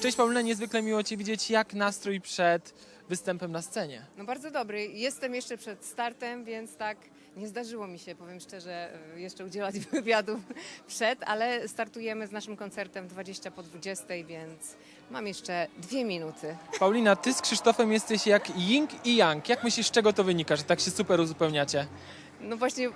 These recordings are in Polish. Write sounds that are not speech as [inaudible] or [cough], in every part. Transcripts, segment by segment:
Cześć Paulina, niezwykle miło Cię widzieć. Jak nastrój przed występem na scenie? No bardzo dobry. Jestem jeszcze przed startem, więc tak nie zdarzyło mi się, powiem szczerze, y, jeszcze udzielać [laughs] wywiadów przed, ale startujemy z naszym koncertem 20 po 20, więc mam jeszcze dwie minuty. Paulina, Ty z Krzysztofem jesteś jak Ying i Yang. Jak myślisz, z czego to wynika, że tak się super uzupełniacie? No właśnie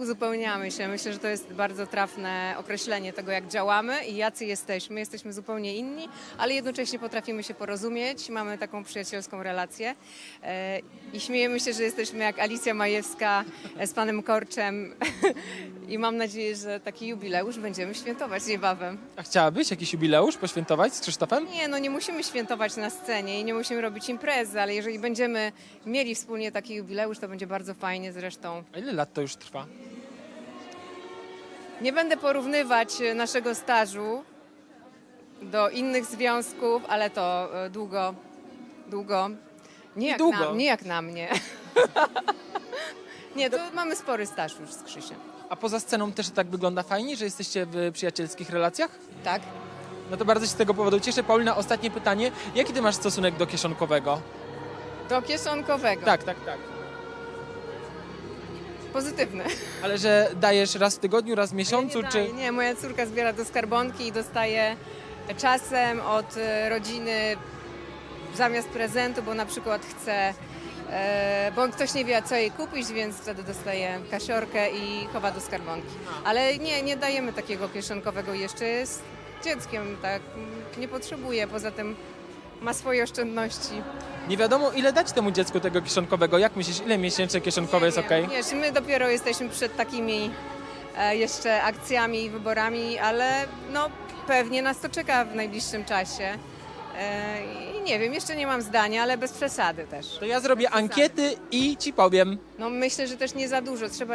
uzupełniamy się. Myślę, że to jest bardzo trafne określenie tego, jak działamy i jacy jesteśmy. Jesteśmy zupełnie inni, ale jednocześnie potrafimy się porozumieć. Mamy taką przyjacielską relację e, i śmiejemy się, że jesteśmy jak Alicja Majewska e, z panem Korczem [laughs] i mam nadzieję, że taki jubileusz będziemy świętować niebawem. A chciałabyś jakiś jubileusz poświętować z Krzysztofem? Nie, no nie musimy świętować na scenie i nie musimy robić imprezy, ale jeżeli będziemy mieli wspólnie taki jubileusz, to będzie bardzo fajnie zresztą. A ile lat to już trwa? Nie będę porównywać e, naszego stażu do innych związków, ale to e, długo, długo. Nie jak, Długo. Na, nie jak na mnie. [laughs] nie, to mamy spory staż już z Krzysiem. A poza sceną też tak wygląda fajnie, że jesteście w przyjacielskich relacjach? Tak? No to bardzo się z tego powodu cieszę. Paulina, ostatnie pytanie. Jaki Ty masz stosunek do kieszonkowego? Do kieszonkowego. Tak, tak, tak. Pozytywny. Ale że dajesz raz w tygodniu, raz w miesiącu, nie, czy... daję, nie, moja córka zbiera do skarbonki i dostaje czasem od e, rodziny zamiast prezentu, bo na przykład chce, e, bo ktoś nie wie, co jej kupić, więc wtedy dostaje kasiorkę i chowa do skarbonki. Ale nie, nie dajemy takiego kieszonkowego jeszcze. Jest dzieckiem, tak, nie potrzebuje. Poza tym ma swoje oszczędności. Nie wiadomo, ile dać temu dziecku tego kieszonkowego. Jak myślisz, ile miesięczne kieszonkowe jest ok? Wiesz, my dopiero jesteśmy przed takimi e, jeszcze akcjami i wyborami, ale no pewnie nas to czeka w najbliższym czasie. E, I nie wiem, jeszcze nie mam zdania, ale bez przesady też. To ja zrobię ankiety i Ci powiem. No myślę, że też nie za dużo. Trzeba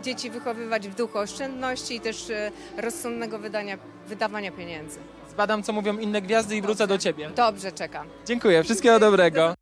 dzieci wychowywać w duchu oszczędności i też e, rozsądnego wydania, wydawania pieniędzy. Zbadam, co mówią inne gwiazdy i wrócę do Ciebie. Dobrze, czekam. Dziękuję, wszystkiego dobrego.